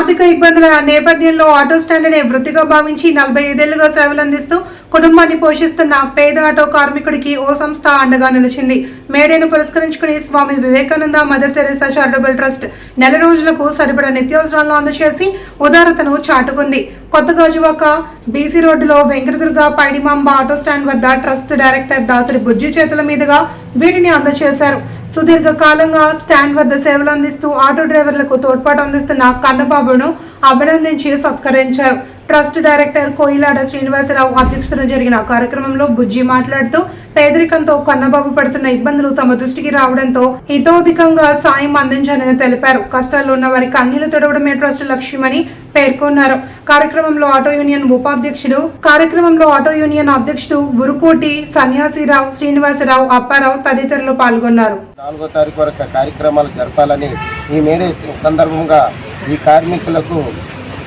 ఆర్థిక ఇబ్బందుల నేపథ్యంలో ఆటో స్టాండ్నే వృత్తిగా భావించి నలభై ఐదేళ్ళుగా సేవలందిస్తూ కుటుంబాన్ని పోషిస్తున్న పేద ఆటో కార్మికుడికి ఓ సంస్థ అండగా నిలిచింది. మేడేను పురస్కరించుకుని Swami Vivekananda mother Teresa charitable trust నెల రోజులకు సరిపడా నిత్యావసరాలను అందజేసి ఉదారతను చాటుకుంది. కొత్త గాజువాక బీసీ రోడ్డులో వెంకటదుర్గ పైడిమాంబ ఆటో స్టాండ్ వద్ద ట్రస్ట్ డైరెక్టర్ దాసరి బుజ్జి చేతుల మీదుగా వీటిని అందజేశారు. సుదీర్ఘకాలంగా స్టాండ్ వద్ద సేవలు అందిస్తూ ఆటో డ్రైవర్లకు తోడ్పాటు అందిస్తున్న కన్నబాబును అభినందించి సత్కరించారు. ట్రస్ట్ డైరెక్టర్ కోయిలాడ శ్రీనివాసరావు అధ్యక్షతన జరిగిన కార్యక్రమంలో బుజ్జి మాట్లాడుతూ పేదరికంతో కన్నబాబు పడుతున్న ఇబ్బందులు తమ దృష్టికి రావడంతో హితోధికంగా సాయం అందించాలని తెలిపారు. కష్టాల్లో ఉన్న వారికి అన్నిలు తొడవడమే ట్రస్ట్ లక్ష్యమని పేర్కొన్నారు. కార్యక్రమంలో ఆటో యూనియన్ ఉపాధ్యక్షుడు కార్యక్రమంలో ఆటో యూనియన్ అధ్యక్షుడు ఉరుకోటి సన్యాసిరావు శ్రీనివాసరావు అప్పారావు తదితరులు పాల్గొన్నారు. నాలుగో తారీఖు వరకు కార్యక్రమాలు జరపాలని ఈ మేడే సందర్భంగా ఈ కార్మికులకు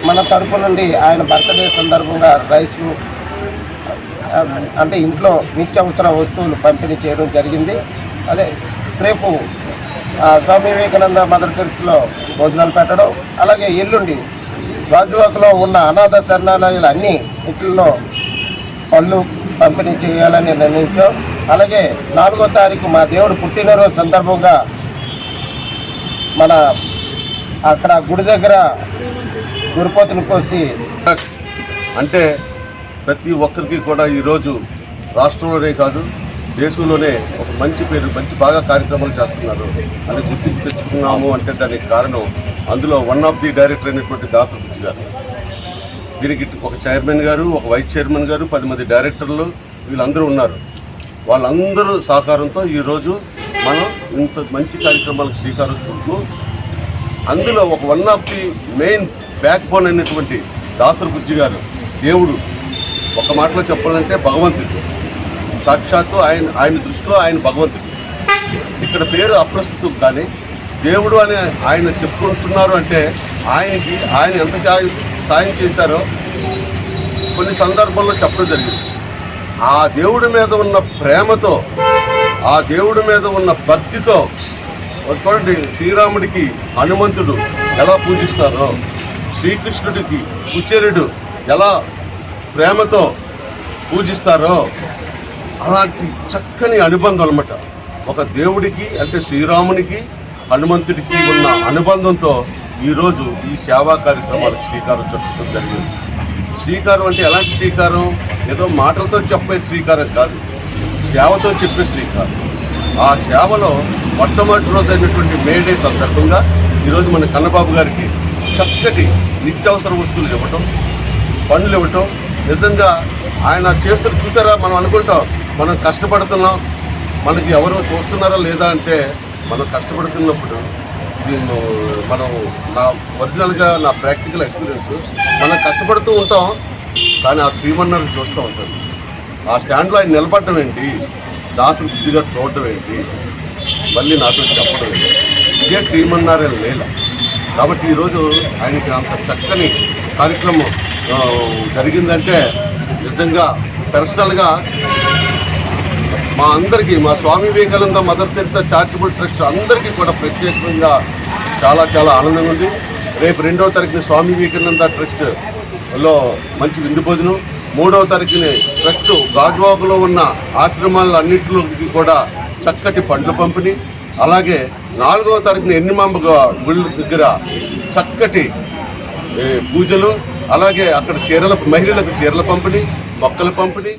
మన తరపు నుండి ఆయన బర్త్డే సందర్భంగా రైస్లు అంటే ఇంట్లో నిత్యావసర వస్తువులు పంపిణీ చేయడం జరిగింది. అదే రేపు ఆ, స్వామి వివేకానంద మదర్ టెరిస్లో భోజనాలు పెట్టడం అలాగే ఎల్లుండి రాజువాకలో ఉన్న అనాథ శరణాలయాలు అన్ని ఇంట్లో పళ్ళు పంపిణీ చేయాలని నిర్ణయించాం. అలాగే నాలుగో తారీఖు మా దేవుడు పుట్టినరోజు సందర్భంగా మన అక్కడ గుడి దగ్గర గురుపోతుని కోసి అంటే ప్రతి ఒక్కరికి కూడా ఈరోజు రాష్ట్రంలోనే కాదు దేశంలోనే ఒక మంచి పేరు మంచి బాగా కార్యక్రమాలు చేస్తున్నారు. అని గుర్తింపు తెచ్చుకున్నాము అంటే దానికి కారణం అందులో వన్ ఆఫ్ ది డైరెక్టర్ అయినటువంటి దాసరపుచ్చి గారు. దీనికి ఒక చైర్మన్ గారు ఒక వైస్ చైర్మన్ గారు పది మంది డైరెక్టర్లు వీళ్ళందరూ ఉన్నారు. వాళ్ళందరూ సహకారంతో ఈరోజు మనం ఇంత మంచి కార్యక్రమాలకు శ్రీకారం చుడుతూ అందులో ఒక one of the main backbone అయినటువంటి దాసరి బుజ్జి గారు దేవుడు ఒక మాటలో చెప్పాలంటే భగవంతుడు. సాక్షాత్తు ఆయన ఆయన దృష్టిలో ఆయన భగవంతుడు. ఇక్కడ పేరు అప్రస్తుతం కానీ దేవుడు అని ఆయన చెప్పుకుంటున్నారు అంటే ఆయనకి ఆయన ఎంత సాయం సాయం చేశారో కొన్ని సందర్భాల్లో చెప్పడం జరిగింది. ఆ దేవుడి మీద ఉన్న ప్రేమతో ఆ దేవుడి మీద ఉన్న భక్తితో చూడండి శ్రీరాముడికి హనుమంతుడు ఎలా పూజిస్తారో. శ్రీకృష్ణుడికి కుచేరుడు ఎలా ప్రేమతో పూజిస్తారో అలాంటి చక్కని అనుబంధం అనమాట ఒక దేవుడికి అంటే శ్రీరామునికి హనుమంతుడికి ఉన్న అనుబంధంతో ఈరోజు ఈ సేవా కార్యక్రమాలకు శ్రీకారం చుట్టడం జరిగింది. శ్రీకారం అంటే ఎలాంటి శ్రీకారం? ఏదో మాటలతో చెప్పే శ్రీకారం కాదు. సేవతో చెప్పే శ్రీకారం. ఆ సేవలో మొట్టమొదటి రోజు అయినటువంటి మేడే సందర్భంగా ఈరోజు మన కన్నబాబు గారికి చక్కటి నిత్యావసర వస్తువులు ఇవ్వటం పనులు ఇవ్వటం. నిజంగా ఆయన చేస్తున్న చూసారా? మనం అనుకుంటాం మనం కష్టపడుతున్నాం. మనకి ఎవరు చూస్తున్నారా లేదా అంటే మనం కష్టపడుతున్నప్పుడు దీన్ని మనం నా ఒరిజినల్గా నా ప్రాక్టికల్ ఎక్స్పీరియన్స్ మనం కష్టపడుతూ ఉంటాం కానీ ఆ శ్రీమన్నర్ చూస్తూ ఉంటాం. ఆ స్టాండ్లో ఆయన నిలబడడం ఏంటి? దాసు బుద్ధిగా చూడటం ఏంటి? మళ్ళీ నాతో చెప్పడం ఏంటి? ఇదే శ్రీమన్నారాయణ లీల. కాబట్టి ఈరోజు ఆయనకి అంత చక్కని కార్యక్రమం జరిగిందంటే నిజంగా పర్సనల్గా మా అందరికీ మా Swami Vivekananda mother Teresa charitable trust అందరికీ కూడా ప్రత్యేకంగా చాలా చాలా ఆనందంగా ఉంది. రేపు రెండవ తారీఖున స్వామి వివేకానంద ట్రస్ట్లో మంచి విందు భోజనం. మూడవ తారీఖున ట్రస్ట్ గాజువాకులో ఉన్న ఆశ్రమాలన్నింటిలోకి కూడా చక్కటి పండ్ల పంపిణీ. అలాగే నాలుగవ తారీఖున ఎన్నిమంబ గుళ్ళ దగ్గర చక్కటి పూజలు అలాగే అక్కడ చీరల మహిళలకు చీరల పంపిణీ మొక్కల పంపిణీ.